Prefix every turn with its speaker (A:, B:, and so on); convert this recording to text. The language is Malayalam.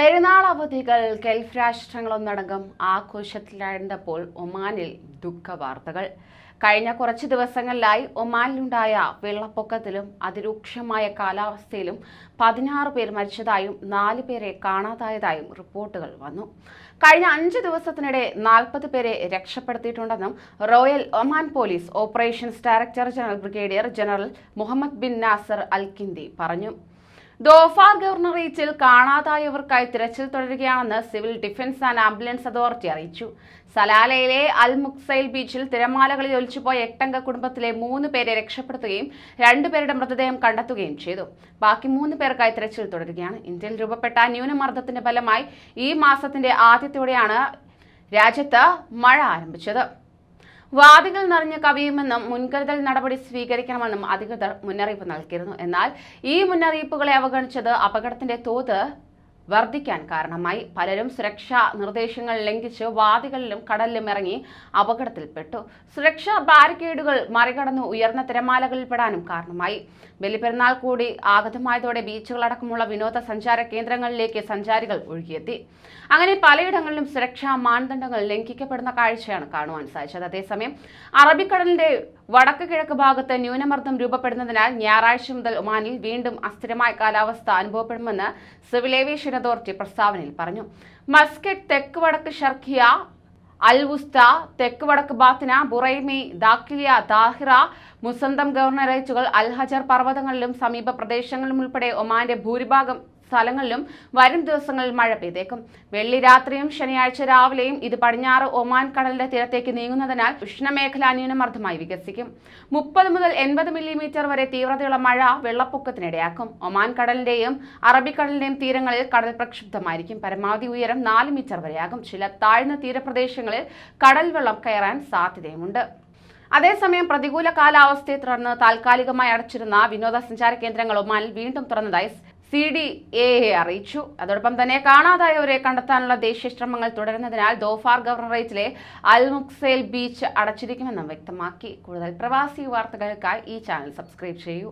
A: പെരുന്നാൾ അവധികൾ ഗൾഫ് രാഷ്ട്രങ്ങളൊന്നടങ്കം ആഘോഷത്തിലായിരുന്നപ്പോൾ ഒമാനിൽ ദുഃഖവാർത്തകൾ. കഴിഞ്ഞ കുറച്ച് ദിവസങ്ങളിലായി ഒമാനിലുണ്ടായ വെള്ളപ്പൊക്കത്തിലും അതിരൂക്ഷമായ കാലാവസ്ഥയിലും പതിനാറ് പേർ മരിച്ചതായും നാല് പേരെ കാണാതായതായും റിപ്പോർട്ടുകൾ വന്നു. കഴിഞ്ഞ അഞ്ച് ദിവസത്തിനിടെ നാൽപ്പത് പേരെ രക്ഷപ്പെടുത്തിയിട്ടുണ്ടെന്നും royal Oman police operations director general brigadier general Mohammed bin Nasser Alkindi പറഞ്ഞു. ദോഫാർ ഗവർണറേറ്റിൽ കാണാതായവർക്കായി തിരച്ചിൽ തുടരുകയാണെന്ന് civil defence and ambulance authority അറിയിച്ചു. സലാലയിലെ അൽ മുക്സൈൽ ബീച്ചിൽ തിരമാലകളിൽ ഒലിച്ചുപോയ എട്ടംഗ കുടുംബത്തിലെ മൂന്ന് പേരെ രക്ഷപ്പെടുത്തുകയും രണ്ടുപേരുടെ മൃതദേഹം കണ്ടെത്തുകയും ചെയ്തു. ബാക്കി മൂന്ന് പേർക്കായി തിരച്ചിൽ തുടരുകയാണ്. ഇന്ത്യയിൽ രൂപപ്പെട്ട ന്യൂനമർദ്ദത്തിന്റെ ഫലമായി ഈ മാസത്തിന്റെ ആദ്യത്തോടെയാണ് രാജ്യത്ത് മഴ ആരംഭിച്ചത്. വാദികൾ നിറഞ്ഞ് കവിയുമെന്നും മുൻകരുതൽ നടപടി സ്വീകരിക്കണമെന്നും അധികൃതർ മുന്നറിയിപ്പ് നൽകിയിരുന്നു. എന്നാൽ ഈ മുന്നറിയിപ്പുകളെ അവഗണിച്ചത് അപകടത്തിന്റെ തോത് വർദ്ധിക്കാൻ കാരണമായി. പലരും സുരക്ഷാ നിർദ്ദേശങ്ങൾ ലംഘിച്ച് വാദികളിലും കടലിലും ഇറങ്ങി അപകടത്തിൽപ്പെട്ടു. സുരക്ഷാ ബാരിക്കേഡുകൾ മറികടന്ന് ഉയർന്ന തിരമാലകളിൽ പെടാനും കാരണമായി. ബലിപെരുന്നാൾ കൂടി ആഗതമായതോടെ ബീച്ചുകളടക്കമുള്ള വിനോദസഞ്ചാര കേന്ദ്രങ്ങളിലേക്ക് സഞ്ചാരികൾ ഒഴുകിയെത്തി. അങ്ങനെ പലയിടങ്ങളിലും സുരക്ഷാ മാനദണ്ഡങ്ങൾ ലംഘിക്കപ്പെടുന്ന കാഴ്ചയാണ് കാണുവാൻ സാധിച്ചത്. അതേസമയം അറബിക്കടലിന്റെ വടക്ക് കിഴക്ക് ഭാഗത്ത് ന്യൂനമർദ്ദം രൂപപ്പെടുന്നതിനാൽ ഞായറാഴ്ച മുതൽ ഒമാനിൽ വീണ്ടും അസ്ഥിരമായ കാലാവസ്ഥ അനുഭവപ്പെടുമെന്ന് സിവിൽ ഏവിയേഷൻ അതോറിറ്റി പ്രസ്താവനയിൽ പറഞ്ഞു. മസ്കറ്റ് തെക്ക് വടക്ക് ഷർഖിയ അൽവുസ്ത തെക്ക് വടക്ക് Batinah Buraimi Dakhiliya Dhahira Musandam ഗവർണറേറ്റുകൾ Al Hajar പർവതങ്ങളിലും സമീപ പ്രദേശങ്ങളിലും ഉൾപ്പെടെ ഒമാന്റെ ഭൂരിഭാഗം സ്ഥലങ്ങളിലും വരും ദിവസങ്ങളിൽ മഴ പെയ്തേക്കും. വെള്ളി രാത്രിയും ശനിയാഴ്ച രാവിലെയും ഇത് പടിഞ്ഞാറ് ഒമാൻ കടലിന്റെ തീരത്തേക്ക് നീങ്ങുന്നതിനാൽ ഉഷ്ണമേഖലാ ന്യൂനമർദ്ദമായി വികസിക്കും. മുപ്പത് മുതൽ എൺപത് മില്ലിമീറ്റർ വരെ തീവ്രതയുള്ള മഴ വെള്ളപ്പൊക്കത്തിനിടയാക്കും. ഒമാൻ കടലിന്റെയും അറബിക്കടലിന്റെയും തീരങ്ങളിൽ കടൽ പ്രക്ഷുബ്ധമായിരിക്കും. പരമാവധി ഉയരം നാല് മീറ്റർ വരെയാകും. ചില താഴ്ന്ന തീരപ്രദേശങ്ങളിൽ കടൽ വെള്ളം കയറാൻ സാധ്യതയുമുണ്ട്. അതേസമയം പ്രതികൂല കാലാവസ്ഥയെ തുടർന്ന് താൽക്കാലികമായി അടച്ചിരുന്ന വിനോദസഞ്ചാര കേന്ദ്രങ്ങൾ ഒമാനിൽ വീണ്ടും തുറന്നതായി സി ഡി എ അറിയിച്ചു. അതോടൊപ്പം തന്നെ കാണാതായവരെ കണ്ടെത്താനുള്ള ദേശീയ ശ്രമങ്ങൾ തുടരുന്നതിനാൽ ദോഫാർ ഗവർണറേറ്റിലെ അൽമുക്സേൽ ബീച്ച് അടച്ചിരിക്കുമെന്നും വ്യക്തമാക്കി. കൂടുതൽ പ്രവാസി വാർത്തകൾക്കായി ഈ ചാനൽ സബ്സ്ക്രൈബ് ചെയ്യൂ.